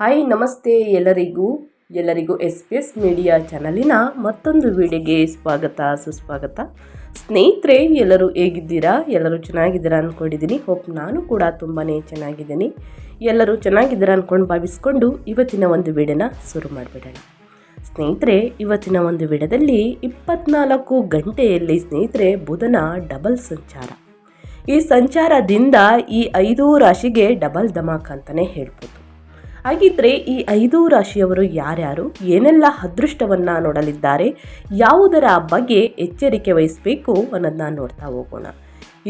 Hi, ನಮಸ್ತೆ ಎಲ್ಲರಿಗೂ. ಎಲ್ಲರಿಗೂ ಎಸ್ ಪಿ ಎಸ್ ಮೀಡಿಯಾ ಚಾನಲಿನ ಮತ್ತೊಂದು ವಿಡಿಯೋಗೆ ಸ್ವಾಗತ, ಸುಸ್ವಾಗತ. ಸ್ನೇಹಿತರೆ, ಎಲ್ಲರೂ ಹೇಗಿದ್ದೀರಾ? ಎಲ್ಲರೂ ಚೆನ್ನಾಗಿದ್ದೀರಾ ಅಂದ್ಕೊಂಡಿದ್ದೀನಿ ಹೋಪ್ ನಾನು ಕೂಡ ತುಂಬಾ ಚೆನ್ನಾಗಿದ್ದೀನಿ. ಎಲ್ಲರೂ ಚೆನ್ನಾಗಿದ್ದೀರಾ ಅಂದ್ಕೊಂಡು ಭಾವಿಸ್ಕೊಂಡು ಇವತ್ತಿನ ಒಂದು ವಿಡಿಯೋನ ಶುರು ಮಾಡಿಬಿಡೋಣ. ಸ್ನೇಹಿತರೆ, ಇವತ್ತಿನ ಒಂದು ವಿಡಿಯೋದಲ್ಲಿ ಇಪ್ಪತ್ನಾಲ್ಕು ಗಂಟೆಯಲ್ಲಿ ಸ್ನೇಹಿತರೆ ಬುಧನ ಡಬಲ್ ಸಂಚಾರ. ಈ ಸಂಚಾರದಿಂದ ಈ ಐದು ರಾಶಿಗೆ ಡಬಲ್ ಧಮಾಕ್ ಅಂತಲೇ ಹೇಳ್ಬೋದು. ಹಾಗಿದ್ರೆ ಈ ಐದು ರಾಶಿಯವರು ಯಾರ್ಯಾರು? ಏನೆಲ್ಲ ಅದೃಷ್ಟವನ್ನು ನೋಡಲಿದ್ದಾರೆ? ಯಾವುದರ ಬಗ್ಗೆ ಎಚ್ಚರಿಕೆ ವಹಿಸಬೇಕು ಅನ್ನೋದನ್ನ ನೋಡ್ತಾ ಹೋಗೋಣ.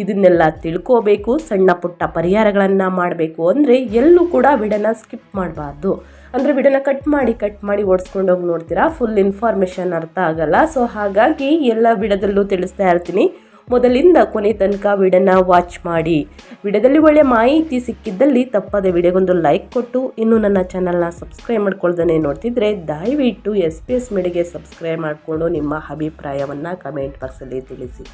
ಇದನ್ನೆಲ್ಲ ತಿಳ್ಕೋಬೇಕು, ಸಣ್ಣ ಪುಟ್ಟ ಪರಿಹಾರಗಳನ್ನು ಮಾಡಬೇಕು ಅಂದರೆ ಎಲ್ಲೂ ಕೂಡ ವಿಡನ ಸ್ಕಿಪ್ ಮಾಡಬಾರ್ದು. ಅಂದರೆ ವಿಡನ ಕಟ್ ಮಾಡಿ ಕಟ್ ಮಾಡಿ ಓಡಿಸ್ಕೊಂಡೋಗಿ ನೋಡ್ತೀರಾ? ಫುಲ್ ಇನ್ಫಾರ್ಮೇಷನ್ ಅರ್ಥ ಆಗಲ್ಲ. ಸೊ ಹಾಗಾಗಿ ಎಲ್ಲ ವಿಡದಲ್ಲೂ ತಿಳಿಸ್ತಾ ಇರ್ತೀನಿ. ಮೊದಲಿಂದ ಕೊನೆ ತನಕ ವಿಡನ್ನ ವಾಚ್ ಮಾಡಿ. ವಿಡಿಯೋದಲ್ಲಿ ಒಳ್ಳೆಯ ಮಾಹಿತಿ ಸಿಕ್ಕಿದ್ದಲ್ಲಿ ತಪ್ಪದೆ ವಿಡಿಯೋಗೊಂದು ಲೈಕ್ ಕೊಟ್ಟು, ಇನ್ನು ನನ್ನ ಚಾನಲ್ನ ಸಬ್ಸ್ಕ್ರೈಬ್ ಮಾಡ್ಕೊಳ್ದೇ ನೋಡ್ತಿದ್ರೆ ದಯವಿಟ್ಟು ಎಸ್ ಪಿ ಎಸ್ ಮೀಡಿಗೆ ಸಬ್ಸ್ಕ್ರೈಬ್ ಮಾಡಿಕೊಂಡು ನಿಮ್ಮ ಅಭಿಪ್ರಾಯವನ್ನು ಕಮೆಂಟ್ ಬಾಕ್ಸಲ್ಲಿ ತಿಳಿಸಿ.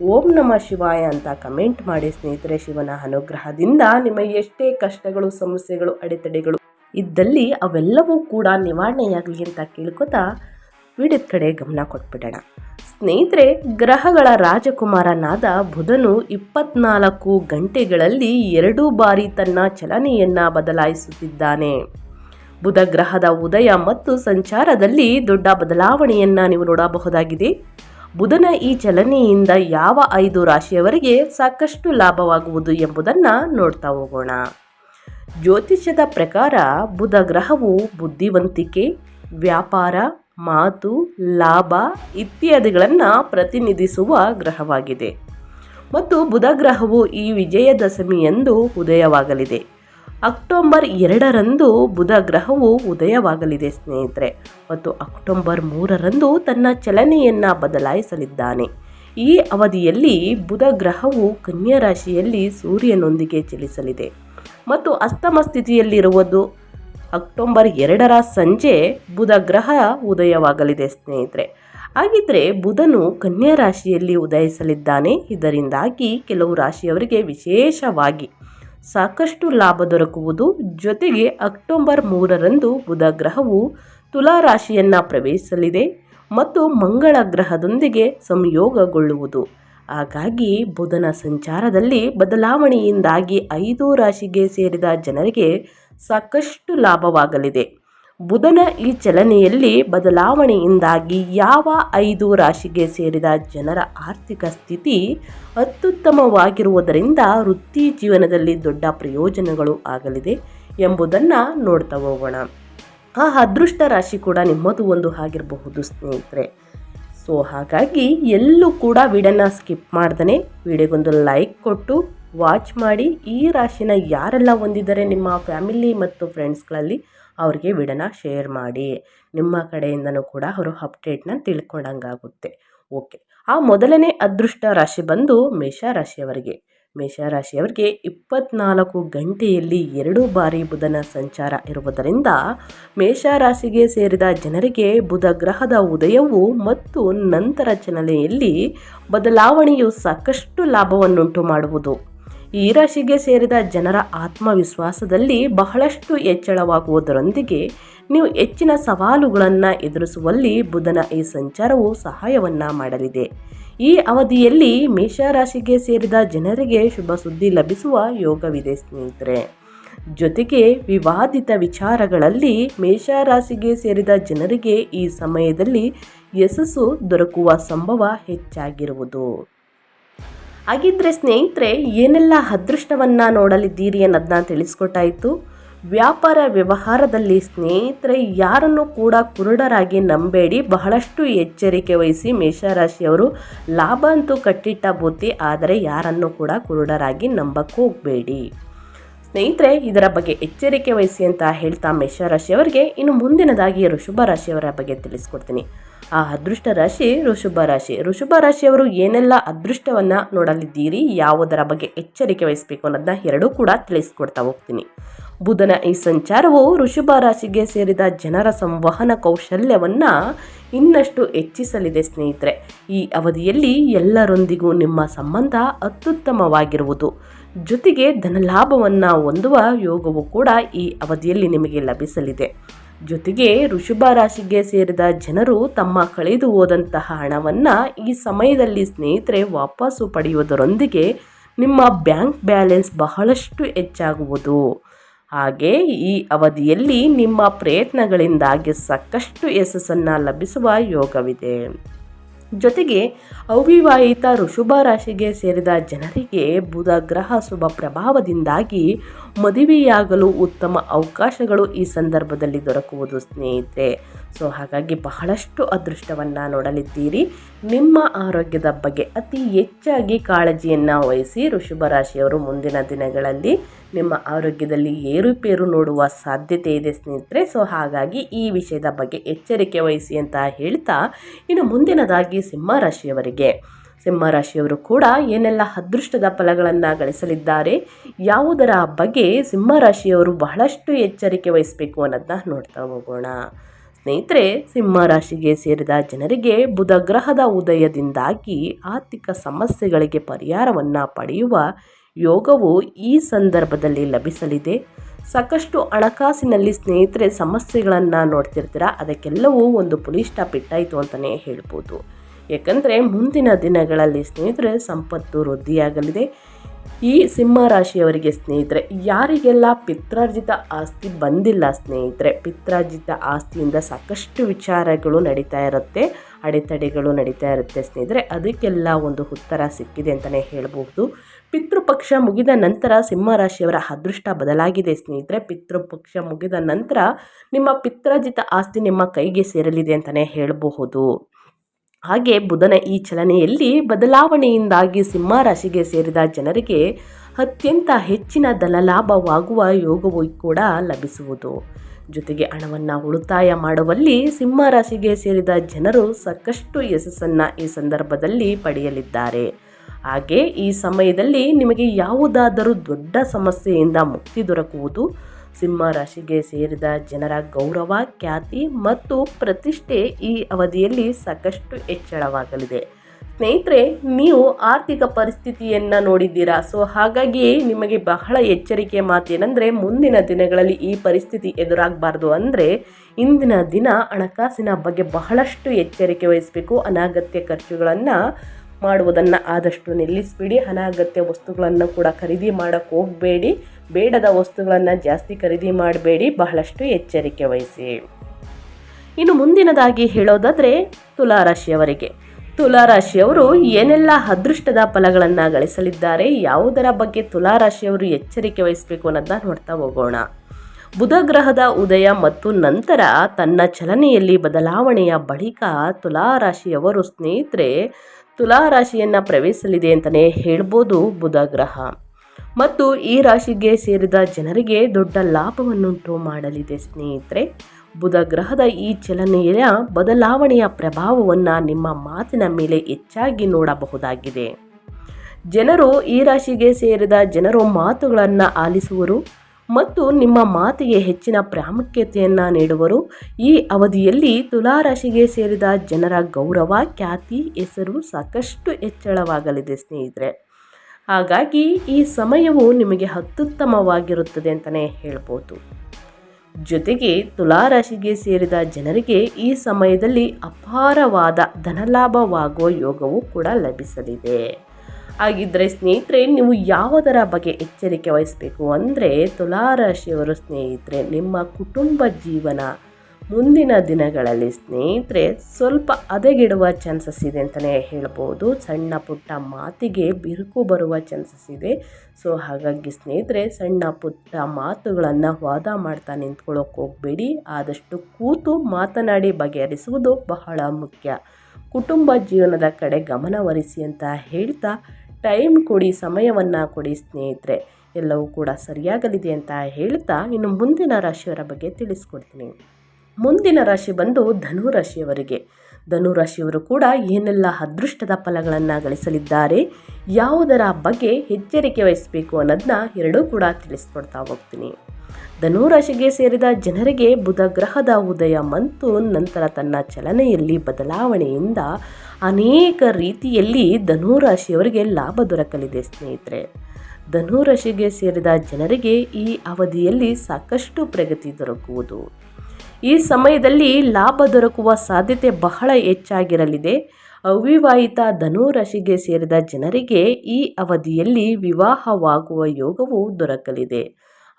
ಓಂ ನಮ ಶಿವಾಯ ಅಂತ ಕಮೆಂಟ್ ಮಾಡಿ ಸ್ನೇಹಿತರೆ, ಶಿವನ ಅನುಗ್ರಹದಿಂದ ನಿಮ್ಮ ಎಷ್ಟೇ ಕಷ್ಟಗಳು, ಸಮಸ್ಯೆಗಳು, ಅಡೆತಡೆಗಳು ಇದ್ದಲ್ಲಿ ಅವೆಲ್ಲವೂ ಕೂಡ ನಿವಾರಣೆಯಾಗಲಿ ಅಂತ ಕೇಳ್ಕೊತಾ ವಿಡಿಯೋದ ಕಡೆ ಗಮನ ಕೊಟ್ಬಿಡೋಣ. ಸ್ನೇಹಿತರೆ, ಗ್ರಹಗಳ ರಾಜಕುಮಾರನಾದ ಬುಧನು ಇಪ್ಪತ್ನಾಲ್ಕು ಗಂಟೆಗಳಲ್ಲಿ ಎರಡು ಬಾರಿ ತನ್ನ ಚಲನೆಯನ್ನು ಬದಲಾಯಿಸುತ್ತಿದ್ದಾನೆ. ಬುಧ ಗ್ರಹದ ಉದಯ ಮತ್ತು ಸಂಚಾರದಲ್ಲಿ ದೊಡ್ಡ ಬದಲಾವಣೆಯನ್ನು ನೀವು ನೋಡಬಹುದಾಗಿದೆ. ಬುಧನ ಈ ಚಲನೆಯಿಂದ ಯಾವ ಐದು ರಾಶಿಯವರಿಗೆ ಸಾಕಷ್ಟು ಲಾಭವಾಗುವುದು ಎಂಬುದನ್ನು ನೋಡ್ತಾ ಹೋಗೋಣ. ಜ್ಯೋತಿಷ್ಯದ ಪ್ರಕಾರ ಬುಧ ಗ್ರಹವು ಬುದ್ಧಿವಂತಿಕೆ, ವ್ಯಾಪಾರ ಮಾತು, ಲಾಭ ಇತ್ಯಾದಿಗಳನ್ನು ಪ್ರತಿನಿಧಿಸುವ ಗ್ರಹವಾಗಿದೆ. ಮತ್ತು ಬುಧ ಗ್ರಹವು ಈ ವಿಜಯದಶಮಿಯಂದು ಉದಯವಾಗಲಿದೆ. ಅಕ್ಟೋಬರ್ ಎರಡರಂದು ಬುಧ ಗ್ರಹವು ಉದಯವಾಗಲಿದೆ ಸ್ನೇಹಿತರೆ. ಮತ್ತು ಅಕ್ಟೋಬರ್ ಮೂರರಂದು ತನ್ನ ಚಲನೆಯನ್ನು ಬದಲಾಯಿಸಲಿದ್ದಾನೆ. ಈ ಅವಧಿಯಲ್ಲಿ ಬುಧ ಗ್ರಹವು ಕನ್ಯಾ ರಾಶಿಯಲ್ಲಿ ಸೂರ್ಯನೊಂದಿಗೆ ಚಲಿಸಲಿದೆ. ಮತ್ತು ಅಸ್ತಮ ಸ್ಥಿತಿಯಲ್ಲಿರುವುದು ಅಕ್ಟೋಬರ್ ಎರಡರ ಸಂಜೆ ಬುಧ ಗ್ರಹ ಉದಯವಾಗಲಿದೆ, ಸ್ನೇಹಿತರೆ. ಹಾಗಿದ್ರೆ ಬುಧನು ಕನ್ಯಾ ರಾಶಿಯಲ್ಲಿ ಉದಯಿಸಲಿದ್ದಾನೆ. ಇದರಿಂದಾಗಿ ಕೆಲವು ರಾಶಿಯವರಿಗೆ ವಿಶೇಷವಾಗಿ ಸಾಕಷ್ಟು ಲಾಭ ದೊರಕುವುದು. ಜೊತೆಗೆ ಅಕ್ಟೋಬರ್ ಮೂರರಂದು ಬುಧ ಗ್ರಹವು ತುಲಾ ರಾಶಿಯನ್ನು ಪ್ರವೇಶಿಸಲಿದೆ ಮತ್ತು ಮಂಗಳ ಗ್ರಹದೊಂದಿಗೆ ಸಂಯೋಗಗೊಳ್ಳುವುದು. ಹಾಗಾಗಿ ಬುಧನ ಸಂಚಾರದಲ್ಲಿ ಬದಲಾವಣೆಯಿಂದಾಗಿ ಐದು ರಾಶಿಗೆ ಸೇರಿದ ಜನರಿಗೆ ಸಾಕಷ್ಟು ಲಾಭವಾಗಲಿದೆ. ಬುಧನ ಈ ಚಲನೆಯಲ್ಲಿ ಬದಲಾವಣೆಯಿಂದಾಗಿ ಯಾವ ಐದು ರಾಶಿಗೆ ಸೇರಿದ ಜನರ ಆರ್ಥಿಕ ಸ್ಥಿತಿ ಅತ್ಯುತ್ತಮವಾಗಿರುವುದರಿಂದ ವೃತ್ತಿ ಜೀವನದಲ್ಲಿ ದೊಡ್ಡ ಪ್ರಯೋಜನಗಳು ಆಗಲಿದೆ ಎಂಬುದನ್ನು ನೋಡ್ತಾ ಹೋಗೋಣ. ಆ ಅದೃಷ್ಟ ರಾಶಿ ಕೂಡ ನಿಮ್ಮದು ಒಂದು ಆಗಿರಬಹುದು ಸ್ನೇಹಿತರೆ. ಸೊ, ಹಾಗಾಗಿ ಎಲ್ಲೂ ಕೂಡ ವಿಡಿಯೋನ ಸ್ಕಿಪ್ ಮಾಡ್ದೇ ವಿಡಿಯೋಗೊಂದು ಲೈಕ್ ಕೊಟ್ಟು ವಾಚ್ ಮಾಡಿ ಈ ರಾಶಿನ ಯಾರೆಲ್ಲ ಹೊಂದಿದ್ದಾರೆ ನಿಮ್ಮ ಫ್ಯಾಮಿಲಿ ಮತ್ತು ಫ್ರೆಂಡ್ಸ್ಗಳಲ್ಲಿ ಅವ್ರಿಗೆ ವಿಡನ ಶೇರ್ ಮಾಡಿ. ನಿಮ್ಮ ಕಡೆಯಿಂದನೂ ಕೂಡ ಅವರು ಅಪ್ಡೇಟ್ನ ತಿಳ್ಕೊಂಡಂಗಾಗುತ್ತೆ. ಓಕೆ, ಆ ಮೊದಲನೇ ಅದೃಷ್ಟ ರಾಶಿ ಬಂದು ಮೇಷ ಮೇಷರಾಶಿಯವರಿಗೆ ಮೇಷರಾಶಿಯವರಿಗೆ ಇಪ್ಪತ್ನಾಲ್ಕು ಗಂಟೆಯಲ್ಲಿ ಎರಡು ಬಾರಿ ಬುಧನ ಸಂಚಾರ ಇರುವುದರಿಂದ ಮೇಷರಾಶಿಗೆ ಸೇರಿದ ಜನರಿಗೆ ಬುಧ ಗ್ರಹದ ಉದಯವು ಮತ್ತು ನಂತರ ಚಲನೆಯಲ್ಲಿ ಬದಲಾವಣೆಯು ಸಾಕಷ್ಟು ಲಾಭವನ್ನುಂಟು ಮಾಡುವುದು. ಈ ರಾಶಿಗೆ ಸೇರಿದ ಜನರ ಆತ್ಮವಿಶ್ವಾಸದಲ್ಲಿ ಬಹಳಷ್ಟು ಹೆಚ್ಚಳವಾಗುವುದರೊಂದಿಗೆ ನೀವು ಹೆಚ್ಚಿನ ಸವಾಲುಗಳನ್ನು ಎದುರಿಸುವಲ್ಲಿ ಬುಧನ ಈ ಸಂಚಾರವು ಸಹಾಯವನ್ನು ಮಾಡಲಿದೆ. ಈ ಅವಧಿಯಲ್ಲಿ ಮೇಷರಾಶಿಗೆ ಸೇರಿದ ಜನರಿಗೆ ಶುಭ ಸುದ್ದಿ ಲಭಿಸುವ ಯೋಗವಿದೆ ಸ್ನೇಹಿತರೆ. ಜೊತೆಗೆ ವಿವಾದಿತ ವಿಚಾರಗಳಲ್ಲಿ ಮೇಷರಾಶಿಗೆ ಸೇರಿದ ಜನರಿಗೆ ಈ ಸಮಯದಲ್ಲಿ ಯಶಸ್ಸು ದೊರಕುವ ಸಂಭವ ಹೆಚ್ಚಾಗಿರುವುದು. ಹಾಗಿದ್ರೆ ಸ್ನೇಹಿತರೆ, ಏನೆಲ್ಲ ಅದೃಷ್ಟವನ್ನು ನೋಡಲಿದ್ದೀರಿ ಅನ್ನೋದನ್ನ ತಿಳಿಸ್ಕೊಟ್ಟಾಯಿತು. ವ್ಯಾಪಾರ ವ್ಯವಹಾರದಲ್ಲಿ ಸ್ನೇಹಿತರೆ, ಯಾರನ್ನು ಕೂಡ ಕುರುಡರಾಗಿ ನಂಬೇಡಿ. ಬಹಳಷ್ಟು ಎಚ್ಚರಿಕೆ ವಹಿಸಿ ಮೇಷರಾಶಿಯವರು ಲಾಭ ಅಂತೂ ಕಟ್ಟಿಟ್ಟ ಬುತ್ತಿ ಆದರೆ ಯಾರನ್ನು ಕೂಡ ಕುರುಡರಾಗಿ ನಂಬಕ್ಕೂ ಹೋಗಬೇಡಿ. ಸ್ನೇಹಿತರೆ, ಇದರ ಬಗ್ಗೆ ಎಚ್ಚರಿಕೆ ವಹಿಸಿ ಅಂತ ಹೇಳ್ತಾ ಮೇಷರಾಶಿಯವರಿಗೆ ಇನ್ನು ಮುಂದಿನದಾಗಿ ಋಷಭ ರಾಶಿಯವರ ಬಗ್ಗೆ ತಿಳಿಸ್ಕೊಡ್ತೀನಿ. ಆ ಅದೃಷ್ಟ ರಾಶಿ ಋಷಭ ರಾಶಿ. ಋಷಭ ರಾಶಿಯವರು ಏನೆಲ್ಲ ಅದೃಷ್ಟವನ್ನು ನೋಡಲಿದ್ದೀರಿ, ಯಾವುದರ ಬಗ್ಗೆ ಎಚ್ಚರಿಕೆ ವಹಿಸಬೇಕು ಅನ್ನೋದನ್ನ ಎರಡೂ ಕೂಡ ತಿಳಿಸ್ಕೊಡ್ತಾ ಹೋಗ್ತೀನಿ. ಬುಧನ ಈ ಸಂಚಾರವು ಋಷಭ ರಾಶಿಗೆ ಸೇರಿದ ಜನರ ಸಂವಹನ ಕೌಶಲ್ಯವನ್ನು ಇನ್ನಷ್ಟು ಹೆಚ್ಚಿಸಲಿದೆ ಸ್ನೇಹಿತರೆ. ಈ ಅವಧಿಯಲ್ಲಿ ಎಲ್ಲರೊಂದಿಗೂ ನಿಮ್ಮ ಸಂಬಂಧ ಅತ್ಯುತ್ತಮವಾಗಿರುವುದು. ಜೊತೆಗೆ ಧನಲಾಭವನ್ನು ಹೊಂದುವ ಯೋಗವು ಕೂಡ ಈ ಅವಧಿಯಲ್ಲಿ ನಿಮಗೆ ಲಭಿಸಲಿದೆ. ಜೊತೆಗೆ ಋಷಭ ರಾಶಿಗೆ ಸೇರಿದ ಜನರು ತಮ್ಮ ಕಳೆದು ಹೋದಂತಹ ಹಣವನ್ನು ಈ ಸಮಯದಲ್ಲಿ ಸ್ನೇಹಿತರೆ ವಾಪಸ್ಸು ಪಡೆಯುವುದರೊಂದಿಗೆ ನಿಮ್ಮ ಬ್ಯಾಂಕ್ ಬ್ಯಾಲೆನ್ಸ್ ಬಹಳಷ್ಟು ಹೆಚ್ಚಾಗುವುದು. ಹಾಗೆ ಈ ಅವಧಿಯಲ್ಲಿ ನಿಮ್ಮ ಪ್ರಯತ್ನಗಳಿಂದಾಗಿ ಸಾಕಷ್ಟು ಯಶಸ್ಸನ್ನು ಲಭಿಸುವ ಯೋಗವಿದೆ. ಜೊತೆಗೆ ಅವಿವಾಹಿತ ಋಷಭ ರಾಶಿಗೆ ಸೇರಿದ ಜನರಿಗೆ ಬುಧ ಗ್ರಹ ಶುಭ ಪ್ರಭಾವದಿಂದಾಗಿ ಮದುವೆಯಾಗಲು ಉತ್ತಮ ಅವಕಾಶಗಳು ಈ ಸಂದರ್ಭದಲ್ಲಿ ದೊರಕುವುದು ಸ್ನೇಹಿತರೆ. ಸೊ ಹಾಗಾಗಿ ಬಹಳಷ್ಟು ಅದೃಷ್ಟವನ್ನು ನೋಡಲಿದ್ದೀರಿ. ನಿಮ್ಮ ಆರೋಗ್ಯದ ಬಗ್ಗೆ ಅತಿ ಹೆಚ್ಚಾಗಿ ಕಾಳಜಿಯನ್ನು ವಹಿಸಿ ಋಷಭ ರಾಶಿಯವರು ಮುಂದಿನ ದಿನಗಳಲ್ಲಿ ನಿಮ್ಮ ಆರೋಗ್ಯದಲ್ಲಿ ಏರುಪೇರು ನೋಡುವ ಸಾಧ್ಯತೆ ಇದೆ ಸ್ನೇಹಿತರೆ. ಸೊ ಹಾಗಾಗಿ ಈ ವಿಷಯದ ಬಗ್ಗೆ ಎಚ್ಚರಿಕೆ ವಹಿಸಿ ಅಂತ ಹೇಳ್ತಾ ಇನ್ನು ಮುಂದಿನದಾಗಿ ಸಿಂಹ ರಾಶಿಯವರಿಗೆ. ಸಿಂಹ ರಾಶಿಯವರು ಕೂಡ ಏನೆಲ್ಲ ಅದೃಷ್ಟದ ಫಲಗಳನ್ನು ಗಳಿಸಲಿದ್ದಾರೆ, ಯಾವುದರ ಬಗ್ಗೆ ಸಿಂಹರಾಶಿಯವರು ಬಹಳಷ್ಟು ಎಚ್ಚರಿಕೆ ವಹಿಸಬೇಕು ಅನ್ನೋದನ್ನ ನೋಡ್ತಾ ಹೋಗೋಣ. ಸ್ನೇಹಿತರೆ, ಸಿಂಹರಾಶಿಗೆ ಸೇರಿದ ಜನರಿಗೆ ಬುಧ ಗ್ರಹದ ಉದಯದಿಂದಾಗಿ ಆರ್ಥಿಕ ಸಮಸ್ಯೆಗಳಿಗೆ ಪರಿಹಾರವನ್ನು ಪಡೆಯುವ ಯೋಗವು ಈ ಸಂದರ್ಭದಲ್ಲಿ ಲಭಿಸಲಿದೆ. ಸಾಕಷ್ಟು ಹಣಕಾಸಿನಲ್ಲಿ ಸ್ನೇಹಿತರೆ ಸಮಸ್ಯೆಗಳನ್ನು ನೋಡ್ತಿರ್ತೀರ, ಅದಕ್ಕೆಲ್ಲವೂ ಒಂದು ಪುಲಿಷ್ಠ ಪಿಟ್ಟಾಯಿತು ಅಂತಲೇ ಹೇಳ್ಬೋದು. ಏಕೆಂದರೆ ಮುಂದಿನ ದಿನಗಳಲ್ಲಿ ಸ್ನೇಹಿತರೆ ಸಂಪತ್ತು ವೃದ್ಧಿಯಾಗಲಿದೆ. ಈ ಸಿಂಹ ರಾಶಿಯವರಿಗೆ ಸ್ನೇಹಿತರೆ, ಯಾರಿಗೆಲ್ಲ ಪಿತ್ರಾರ್ಜಿತ ಆಸ್ತಿ ಬಂದಿಲ್ಲ ಸ್ನೇಹಿತರೆ, ಪಿತ್ರಾರ್ಜಿತ ಆಸ್ತಿಯಿಂದ ಸಾಕಷ್ಟು ವಿಚಾರಗಳು ನಡೀತಾ ಇರುತ್ತೆ, ಅಡೆತಡೆಗಳು ನಡೀತಾ ಇರುತ್ತೆ ಸ್ನೇಹಿತರೆ. ಅದಕ್ಕೆಲ್ಲ ಒಂದು ಉತ್ತರ ಸಿಕ್ಕಿದೆ ಅಂತಲೇ ಹೇಳಬಹುದು. ಪಿತೃಪಕ್ಷ ಮುಗಿದ ನಂತರ ಸಿಂಹರಾಶಿಯವರ ಅದೃಷ್ಟ ಬದಲಾಗಿದೆ ಸ್ನೇಹಿತರೆ. ಪಿತೃಪಕ್ಷ ಮುಗಿದ ನಂತರ ನಿಮ್ಮ ಪಿತ್ರಾರ್ಜಿತ ಆಸ್ತಿ ನಿಮ್ಮ ಕೈಗೆ ಸೇರಲಿದೆ ಅಂತಲೇ ಹೇಳಬಹುದು. ಹಾಗೆ ಬುಧನ ಈ ಚಲನೆಯಲ್ಲಿ ಬದಲಾವಣೆಯಿಂದಾಗಿ ಸಿಂಹ ರಾಶಿಗೆ ಸೇರಿದ ಜನರಿಗೆ ಅತ್ಯಂತ ಹೆಚ್ಚಿನ ಧನಲಾಭವಾಗುವ ಯೋಗವೂ ಕೂಡ ಲಭಿಸುವುದು. ಜೊತೆಗೆ ಹಣವನ್ನು ಉಳಿತಾಯ ಮಾಡುವಲ್ಲಿ ಸಿಂಹ ರಾಶಿಗೆ ಸೇರಿದ ಜನರು ಸಾಕಷ್ಟು ಯಶಸ್ಸನ್ನು ಈ ಸಂದರ್ಭದಲ್ಲಿ ಪಡೆಯಲಿದ್ದಾರೆ. ಹಾಗೆ ಈ ಸಮಯದಲ್ಲಿ ನಿಮಗೆ ಯಾವುದಾದರೂ ದೊಡ್ಡ ಸಮಸ್ಯೆಯಿಂದ ಮುಕ್ತಿ ದೊರಕುವುದು ಸಿಂಹ ರಾಶಿಗೆ ಸೇರಿದ ಜನರ ಗೌರವ, ಖ್ಯಾತಿ ಮತ್ತು ಪ್ರತಿಷ್ಠೆ ಈ ಅವಧಿಯಲ್ಲಿ ಸಾಕಷ್ಟು ಹೆಚ್ಚಳವಾಗಲಿದೆ. ಸ್ನೇಹಿತರೆ, ನೀವು ಆರ್ಥಿಕ ಪರಿಸ್ಥಿತಿಯನ್ನು ನೋಡಿದ್ದೀರಾ? ಸೊ ಹಾಗಾಗಿ ನಿಮಗೆ ಬಹಳ ಎಚ್ಚರಿಕೆ ಮಾತೇನೆಂದರೆ ಮುಂದಿನ ದಿನಗಳಲ್ಲಿ ಈ ಪರಿಸ್ಥಿತಿ ಎದುರಾಗಬಾರ್ದು ಅಂದರೆ, ಇಂದಿನ ದಿನ ಹಣಕಾಸಿನ ಬಗ್ಗೆ ಬಹಳಷ್ಟು ಎಚ್ಚರಿಕೆ ವಹಿಸಬೇಕು. ಅನಾಗತ್ಯ ಖರ್ಚುಗಳನ್ನು ಮಾಡುವುದನ್ನು ಆದಷ್ಟು ನಿಲ್ಲಿಸಬೇಡಿ. ಅನಾಗತ್ಯ ವಸ್ತುಗಳನ್ನು ಕೂಡ ಖರೀದಿ ಮಾಡೋಕ್ಕೆ ಹೋಗಬೇಡಿ. ಬೇಡದ ವಸ್ತುಗಳನ್ನು ಜಾಸ್ತಿ ಖರೀದಿ ಮಾಡಬೇಡಿ, ಬಹಳಷ್ಟು ಎಚ್ಚರಿಕೆ ವಹಿಸಿ. ಇನ್ನು ಮುಂದಿನದಾಗಿ ಹೇಳೋದಾದರೆ ತುಲಾರಾಶಿಯವರಿಗೆ. ತುಲಾರಾಶಿಯವರು ಏನೆಲ್ಲ ಅದೃಷ್ಟದ ಫಲಗಳನ್ನು ಗಳಿಸಲಿದ್ದಾರೆ, ಯಾವುದರ ಬಗ್ಗೆ ತುಲಾರಾಶಿಯವರು ಎಚ್ಚರಿಕೆ ವಹಿಸಬೇಕು ಅನ್ನೋದನ್ನ ನೋಡ್ತಾ ಹೋಗೋಣ. ಬುಧ ಗ್ರಹದ ಉದಯ ಮತ್ತು ನಂತರ ತನ್ನ ಚಲನೆಯಲ್ಲಿ ಬದಲಾವಣೆಯ ಬಳಿಕ ತುಲಾರಾಶಿಯವರು ಸ್ನೇಹಿತರೆ, ತುಲಾರಾಶಿಯನ್ನು ಪ್ರವೇಶಿಸಲಿದೆ ಅಂತಲೇ ಹೇಳ್ಬೋದು ಬುಧ ಗ್ರಹ. ಮತ್ತು ಈ ರಾಶಿಗೆ ಸೇರಿದ ಜನರಿಗೆ ದೊಡ್ಡ ಲಾಭವನ್ನುಂಟು ಮಾಡಲಿದೆ ಸ್ನೇಹಿತರೆ. ಬುಧ ಗ್ರಹದ ಈ ಚಲನೆಯ ಬದಲಾವಣೆಯ ಪ್ರಭಾವವನ್ನು ನಿಮ್ಮ ಮಾತಿನ ಮೇಲೆ ಹೆಚ್ಚಾಗಿ ನೋಡಬಹುದಾಗಿದೆ. ಜನರು ಈ ರಾಶಿಗೆ ಸೇರಿದ ಜನರು ಮಾತುಗಳನ್ನು ಆಲಿಸುವರು ಮತ್ತು ನಿಮ್ಮ ಮಾತಿಗೆ ಹೆಚ್ಚಿನ ಪ್ರಾಮುಖ್ಯತೆಯನ್ನು ನೀಡುವರು. ಈ ಅವಧಿಯಲ್ಲಿ ತುಲಾರಾಶಿಗೆ ಸೇರಿದ ಜನರ ಗೌರವ, ಖ್ಯಾತಿ, ಹೆಸರು ಸಾಕಷ್ಟು ಹೆಚ್ಚಳವಾಗಲಿದೆ ಸ್ನೇಹಿತರೆ. ಹಾಗಾಗಿ ಈ ಸಮಯವು ನಿಮಗೆ ಅತ್ಯುತ್ತಮವಾಗಿರುತ್ತದೆ ಅಂತಲೇ ಹೇಳ್ಬೋದು. ಜೊತೆಗೆ ತುಲಾರಾಶಿಗೆ ಸೇರಿದ ಜನರಿಗೆ ಈ ಸಮಯದಲ್ಲಿ ಅಪಾರವಾದ ಧನಲಾಭವಾಗುವ ಯೋಗವು ಕೂಡ ಲಭಿಸಲಿದೆ. ಹಾಗಿದ್ದರೆ ಸ್ನೇಹಿತರೆ, ನೀವು ಯಾವುದರ ಬಗ್ಗೆ ಎಚ್ಚರಿಕೆ ವಹಿಸಬೇಕು ಅಂದರೆ ತುಲಾರಾಶಿಯವರು ಸ್ನೇಹಿತರೆ, ನಿಮ್ಮ ಕುಟುಂಬ ಜೀವನ ಮುಂದಿನ ದಿನಗಳಲ್ಲಿ ಸ್ನೇಹಿತರೆ, ಸ್ವಲ್ಪ ಹದಗೆಡುವ ಚಾನ್ಸಸ್ ಇದೆ ಅಂತಲೇ ಹೇಳ್ಬೋದು. ಸಣ್ಣ ಪುಟ್ಟ ಮಾತಿಗೆ ಬಿರುಕು ಬರುವ ಚಾನ್ಸಸ್ ಇದೆ. ಸೊ ಹಾಗಾಗಿ ಸ್ನೇಹಿತರೆ, ಸಣ್ಣ ಪುಟ್ಟ ಮಾತುಗಳನ್ನು ವಾದ ಮಾಡ್ತಾ ನಿಂತ್ಕೊಳ್ಳೋಕೆ ಹೋಗಬೇಡಿ. ಆದಷ್ಟು ಕೂತು ಮಾತನಾಡಿ ಬಗೆಹರಿಸುವುದು ಬಹಳ ಮುಖ್ಯ. ಕುಟುಂಬ ಜೀವನದ ಕಡೆ ಗಮನವರಿಸಿ ಅಂತ ಹೇಳ್ತಾ ಟೈಮ್ ಕೊಡಿ, ಸಮಯವನ್ನು ಕೊಡಿ ಸ್ನೇಹಿತರೆ. ಎಲ್ಲವೂ ಕೂಡ ಸರಿಯಾಗಲಿದೆ ಅಂತ ಹೇಳ್ತಾ ಇನ್ನು ಮುಂದಿನ ರಾಶಿಯವರ ಬಗ್ಗೆ ತಿಳಿಸ್ಕೊಡ್ತೀನಿ. ಮುಂದಿನ ರಾಶಿ ಬಂದು ಧನು ರಾಶಿಯವರಿಗೆ. ಧನು ರಾಶಿಯವರು ಕೂಡ ಏನೆಲ್ಲ ಅದೃಷ್ಟದ ಫಲಗಳನ್ನು ಗಳಿಸಲಿದ್ದಾರೆ, ಯಾವುದರ ಬಗ್ಗೆ ಎಚ್ಚರಿಕೆ ವಹಿಸಬೇಕು ಅನ್ನೋದನ್ನ ಎರಡೂ ಕೂಡ ತಿಳಿಸ್ಕೊಡ್ತಾ ಹೋಗ್ತೀನಿ. ಧನು ರಾಶಿಗೆ ಸೇರಿದ ಜನರಿಗೆ ಬುಧ ಗ್ರಹದ ಉದಯ ಮಂತು, ನಂತರ ತನ್ನ ಚಲನೆಯಲ್ಲಿ ಬದಲಾವಣೆಯಿಂದ ಅನೇಕ ರೀತಿಯಲ್ಲಿ ಧನು ರಾಶಿಯವರಿಗೆ ಲಾಭ ದೊರಕಲಿದೆ ಸ್ನೇಹಿತರೆ. ಧನುರಾಶಿಗೆ ಸೇರಿದ ಜನರಿಗೆ ಈ ಅವಧಿಯಲ್ಲಿ ಸಾಕಷ್ಟು ಪ್ರಗತಿ ದೊರಕುವುದು. ಈ ಸಮಯದಲ್ಲಿ ಲಾಭ ದೊರಕುವ ಸಾಧ್ಯತೆ ಬಹಳ ಹೆಚ್ಚಾಗಿರಲಿದೆ. ಅವಿವಾಹಿತ ಧನುರಾಶಿಗೆ ಸೇರಿದ ಜನರಿಗೆ ಈ ಅವಧಿಯಲ್ಲಿ ವಿವಾಹವಾಗುವ ಯೋಗವು ದೊರಕಲಿದೆ.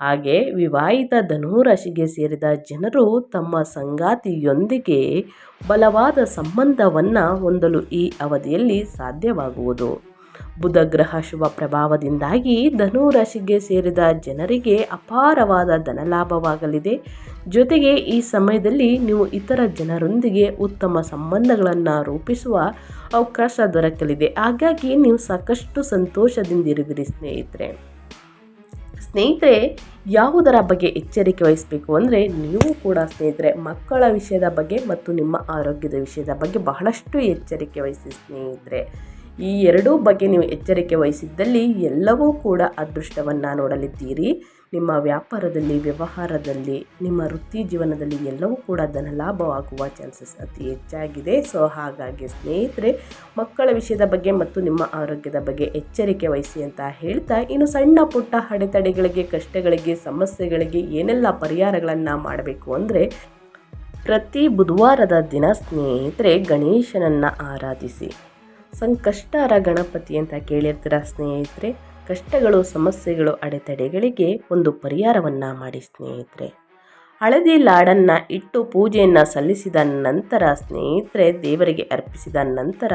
ಹಾಗೆ ವಿವಾಹಿತ ಧನುರಾಶಿಗೆ ಸೇರಿದ ಜನರು ತಮ್ಮ ಸಂಗಾತಿಯೊಂದಿಗೆ ಬಲವಾದ ಸಂಬಂಧವನ್ನು ಹೊಂದಲು ಈ ಅವಧಿಯಲ್ಲಿ ಸಾಧ್ಯವಾಗುವುದು. ಬುಧ ಗ್ರಹ ಶುಭ ಪ್ರಭಾವದಿಂದಾಗಿ ಧನುರಾಶಿಗೆ ಸೇರಿದ ಜನರಿಗೆ ಅಪಾರವಾದ ಧನಲಾಭವಾಗಲಿದೆ. ಜೊತೆಗೆ ಈ ಸಮಯದಲ್ಲಿ ನೀವು ಇತರ ಜನರೊಂದಿಗೆ ಉತ್ತಮ ಸಂಬಂಧಗಳನ್ನು ರೂಪಿಸುವ ಅವಕಾಶ ದೊರಕಲಿದೆ. ಹಾಗಾಗಿ ನೀವು ಸಾಕಷ್ಟು ಸಂತೋಷದಿಂದಿರುವಿರಿ ಸ್ನೇಹಿತರೆ. ಸ್ನೇಹಿತರೆ, ಯಾವುದರ ಬಗ್ಗೆ ಎಚ್ಚರಿಕೆ ವಹಿಸಬೇಕು ಅಂದರೆ ನೀವು ಕೂಡ ಸ್ನೇಹಿತರೆ, ಮಕ್ಕಳ ವಿಷಯದ ಬಗ್ಗೆ ಮತ್ತು ನಿಮ್ಮ ಆರೋಗ್ಯದ ವಿಷಯದ ಬಗ್ಗೆ ಬಹಳಷ್ಟು ಎಚ್ಚರಿಕೆ ವಹಿಸಿ ಸ್ನೇಹಿತರೆ. ಈ ಎರಡೂ ಬಗ್ಗೆ ನೀವು ಎಚ್ಚರಿಕೆ ವಹಿಸಿದ್ದಲ್ಲಿ ಎಲ್ಲವೂ ಕೂಡ ಅದೃಷ್ಟವನ್ನು ನೋಡಲಿದ್ದೀರಿ. ನಿಮ್ಮ ವ್ಯಾಪಾರದಲ್ಲಿ, ವ್ಯವಹಾರದಲ್ಲಿ, ನಿಮ್ಮ ವೃತ್ತಿ ಜೀವನದಲ್ಲಿ ಎಲ್ಲವೂ ಕೂಡ ಧನಲಾಭವಾಗುವ ಚಾನ್ಸಸ್ ಅತಿ ಹೆಚ್ಚಾಗಿದೆ. ಸೊ ಹಾಗಾಗಿ ಸ್ನೇಹಿತರೆ, ಮಕ್ಕಳ ವಿಷಯದ ಬಗ್ಗೆ ಮತ್ತು ನಿಮ್ಮ ಆರೋಗ್ಯದ ಬಗ್ಗೆ ಎಚ್ಚರಿಕೆ ವಹಿಸಿ ಅಂತ ಹೇಳ್ತಾ, ಇನ್ನು ಸಣ್ಣ ಪುಟ್ಟ ಅಡೆತಡೆಗಳಿಗೆ, ಕಷ್ಟಗಳಿಗೆ, ಸಮಸ್ಯೆಗಳಿಗೆ ಏನೆಲ್ಲ ಪರಿಹಾರಗಳನ್ನು ಮಾಡಬೇಕು ಅಂದರೆ, ಪ್ರತಿ ಬುಧವಾರದ ದಿನ ಸ್ನೇಹಿತರೆ, ಗಣೇಶನನ್ನು ಆರಾಧಿಸಿ. ಸಂಕಷ್ಟರ ಗಣಪತಿ ಅಂತ ಕೇಳಿರ್ತೀರ ಸ್ನೇಹಿತರೆ. ಕಷ್ಟಗಳು, ಸಮಸ್ಯೆಗಳು, ಅಡೆತಡೆಗಳಿಗೆ ಒಂದು ಪರಿಹಾರವನ್ನು ಮಾಡಿ ಸ್ನೇಹಿತರೆ. ಹಳದಿ ಲಾಡನ್ನು ಇಟ್ಟು ಪೂಜೆಯನ್ನು ಸಲ್ಲಿಸಿದ ನಂತರ ಸ್ನೇಹಿತರೆ, ದೇವರಿಗೆ ಅರ್ಪಿಸಿದ ನಂತರ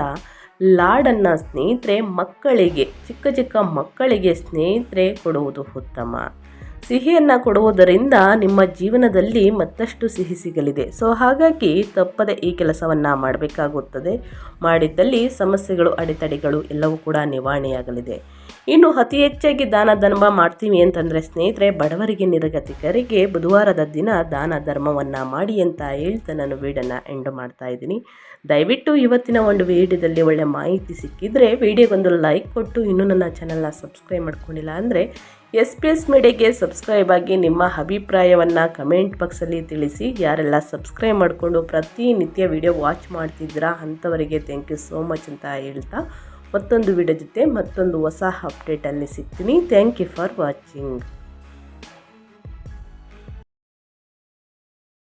ಲಾಡನ್ನು ಸ್ನೇಹಿತರೆ ಮಕ್ಕಳಿಗೆ, ಚಿಕ್ಕ ಚಿಕ್ಕ ಮಕ್ಕಳಿಗೆ ಸ್ನೇಹಿತರೆ ಕೊಡುವುದು ಉತ್ತಮ. ಸಿಹಿಯನ್ನು ಕೊಡುವುದರಿಂದ ನಿಮ್ಮ ಜೀವನದಲ್ಲಿ ಮತ್ತಷ್ಟು ಸಿಹಿ ಸಿಗಲಿದೆ. ಸೊ ಹಾಗಾಗಿ ತಪ್ಪದೆ ಈ ಕೆಲಸವನ್ನು ಮಾಡಬೇಕಾಗುತ್ತದೆ. ಮಾಡಿದ್ದಲ್ಲಿ ಸಮಸ್ಯೆಗಳು, ಅಡೆತಡೆಗಳು ಎಲ್ಲವೂ ಕೂಡ ನಿವಾರಣೆಯಾಗಲಿದೆ. ಇನ್ನು ಅತಿ ಹೆಚ್ಚಾಗಿ ದಾನ ಧರ್ಮ ಮಾಡ್ತೀವಿ ಅಂತಂದರೆ ಸ್ನೇಹಿತರೆ, ಬಡವರಿಗೆ ನಿರಗತಿಕರಿಗೆ ಬುಧವಾರದ ದಿನ ದಾನ ಧರ್ಮವನ್ನು ಮಾಡಿ ಅಂತ ಹೇಳ್ತಾ ನಾನು ವೀಡನ್ನು ಎಂಡು ಮಾಡ್ತಾ ಇದ್ದೀನಿ. ದಯವಿಟ್ಟು ಇವತ್ತಿನ ಒಂದು ವಿಡಿಯೋದಲ್ಲಿ ಒಳ್ಳೆ ಮಾಹಿತಿ ಸಿಕ್ಕಿದರೆ ವಿಡಿಯೋಗೊಂದು ಲೈಕ್ ಕೊಟ್ಟು ಇನ್ನೂ ನನ್ನ ಚಾನಲ್ನ ಸಬ್ಸ್ಕ್ರೈಬ್ ಮಾಡ್ಕೊಂಡಿಲ್ಲ ಅಂದರೆ ಎಸ್ ಪಿ ಎಸ್ ಮೀಡಿಯಾಗೆ ಸಬ್ಸ್ಕ್ರೈಬ್ ಆಗಿ ನಿಮ್ಮ ಅಭಿಪ್ರಾಯವನ್ನು ಕಮೆಂಟ್ ಬಾಕ್ಸಲ್ಲಿ ತಿಳಿಸಿ. ಯಾರೆಲ್ಲ ಸಬ್ಸ್ಕ್ರೈಬ್ ಮಾಡಿಕೊಂಡು ಪ್ರತಿನಿತ್ಯ ವಿಡಿಯೋ ವಾಚ್ ಮಾಡ್ತಿದ್ದೀರಾ ಅಂಥವರಿಗೆ ಥ್ಯಾಂಕ್ ಯು ಸೋ ಮಚ್ ಅಂತ ಹೇಳ್ತಾ ಮತ್ತೊಂದು ವಿಡಿಯೋ ಜೊತೆ ಮತ್ತೊಂದು ಹೊಸ ಅಪ್ಡೇಟಲ್ಲಿ ಸಿಗ್ತೀನಿ. Thank you for watching